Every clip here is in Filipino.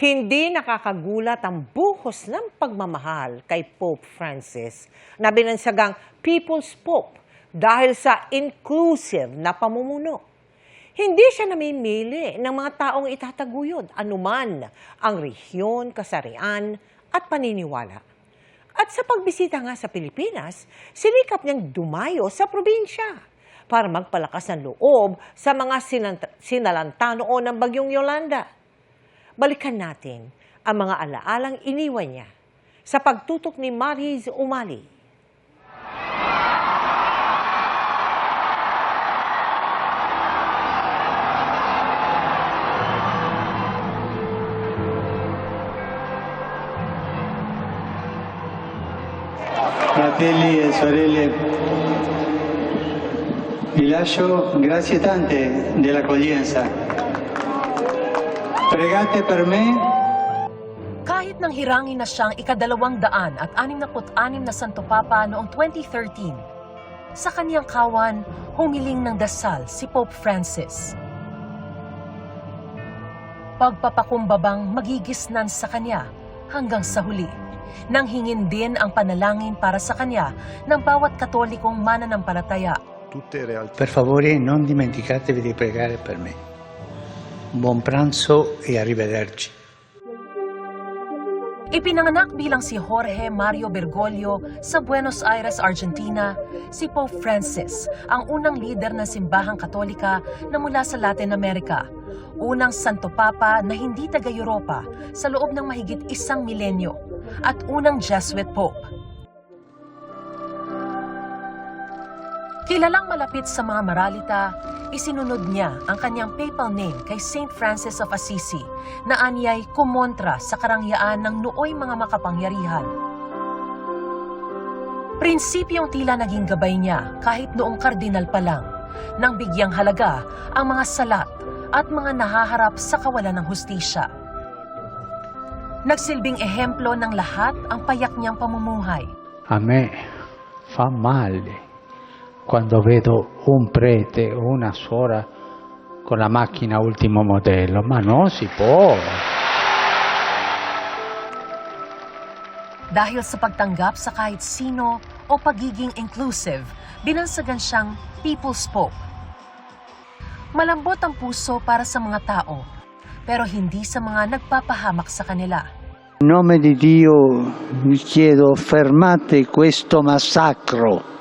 Hindi nakakagulat ang buhos ng pagmamahal kay Pope Francis na binansagang People's Pope dahil sa inclusive na pamumuno. Hindi siya namimili ng mga taong itataguyod anuman ang rehiyon, kasarian at paniniwala. At sa pagbisita nga sa Pilipinas, sinikap niyang dumayo sa probinsya para magpalakas ng loob sa mga sinalanta noon ng Bagyong Yolanda. Balikan natin ang mga alaalang iniwan niya sa pagtutok ni Mariz Umali. Fratelli e sorelle, vi lascio grazie tante dell'accoglienza. Pregate per me Kahit nang hirangin na siyang ikadalawang daan at anim na anim na Santo Papa noong 2013, sa kaniyang kawan, humiling ng dasal si Pope Francis. Pagpapakumbabang magigisnan sa kanya hanggang sa huli. Nang hingin din ang panalangin para sa kanya ng bawat katolikong mananampalataya. Per favore non dimenticatevi di pregare per me. Buon pranzo e arrivederci. Ipinanganak bilang si Jorge Mario Bergoglio sa Buenos Aires, Argentina, si Pope Francis, ang unang lider ng simbahang katolika na mula sa Latin America. Unang Santo Papa na hindi taga-Europa sa loob ng mahigit isang milenyo at unang Jesuit Pope. Kilalang malapit sa mga maralita, isinunod niya ang kanyang papal name kay St. Francis of Assisi na anyay kumontra sa karangyaan ng nooy mga makapangyarihan. Prinsipyong tila naging gabay niya kahit noong kardinal pa lang, nang bigyang halaga ang mga salat at mga nahaharap sa kawalan ng hustisya. Nagsilbing ehemplo ng lahat ang payak niyang pamumuhay. A me fa male quando vedo un prete o una suora con la macchina ultimo modello, ma non si può. Dahil sa pagtanggap sa kahit sino o pagiging inclusive, binansagan siyang People's Pope. Malambot ang puso para sa mga tao, pero hindi sa mga nagpapahamak sa kanila. In nome di Dio vi chiedo fermate questo massacro.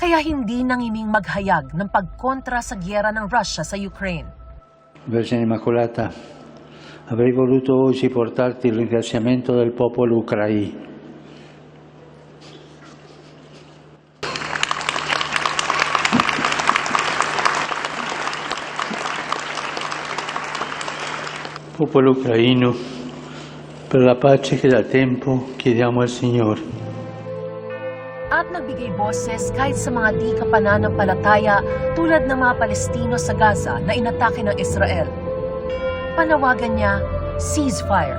Kaya hindi nangiming maghayag ng pagkontra sa gyera ng Russia sa Ukraine. Vergine Immacolata, avrei voluto oggi portarti il ringraziamento del popolo ucraino. Popolo ucraino, per la pace che da tempo chiediamo al Signore. Nagbigay boses kahit sa mga di kapananampalataya tulad ng mga Palestino sa Gaza na inatake ng Israel. Panawagan niya, ceasefire.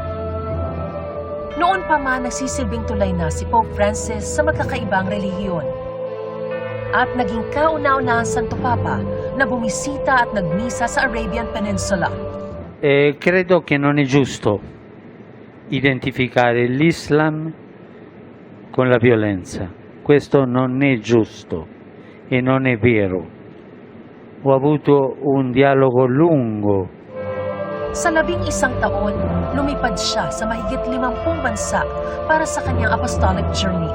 Noon pa man nagsisilbing tulay na si Pope Francis sa magkakaibang relihiyon. At naging kauna-unahang Santo Papa na bumisita at nagmisa sa Arabian Peninsula. Eh, credo che non è giusto identificare l'Islam con la violenza. Questo non è giusto e non è vero. Ho avuto un dialogo lungo Sa labing isang taon, lumipad siya sa mahigit limampung bansa para sa kanyang apostolic journey.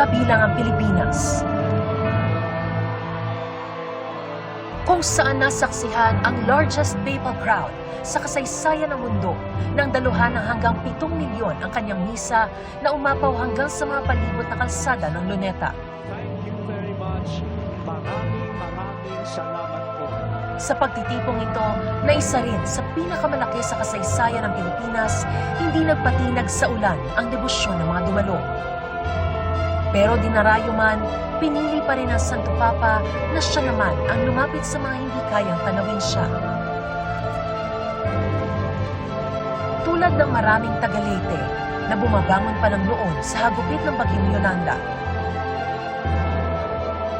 Kabilang ang Pilipinas. Kung saan nasaksihan ang largest papal crowd sa kasaysayan ng mundo nang daluhan ng hanggang 7 milyon ang kanyang misa na umapaw hanggang sa mga palibot na kalsada ng Luneta. Thank you very much. Maraming maraming salamat po. Sa pagtitipong ito, na isa rin sa pinakamalaki sa kasaysayan ng Pilipinas, hindi nagpatinag sa ulan ang debosyon ng mga dumalo. Pero dinarayo man, pinili pa rin ng Santo Papa na siya naman ang lumapit sa mga hindi kayang tanawin siya. Tulad ng maraming tagalete na bumabangon pa ng noon sa hagupit ng Bagyong Yolanda,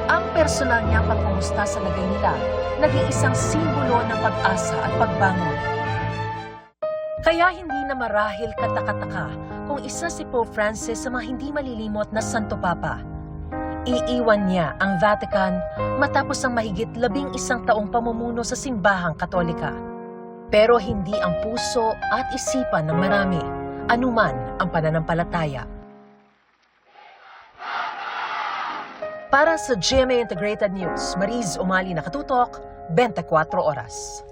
ang personal niyang pagkumusta sa lagay nila naging isang simbolo ng pag-asa at pagbangon. Kaya hindi na marahil katakataka kung isa si Pope Francis sa mga hindi malilimot na Santo Papa. Iiwan niya ang Vatican matapos ang mahigit labing isang taong pamumuno sa simbahang katolika. Pero hindi ang puso at isipan ng marami, anuman ang pananampalataya. Para sa GMA Integrated News, Mariz Umali Nakatutok, 24 Oras.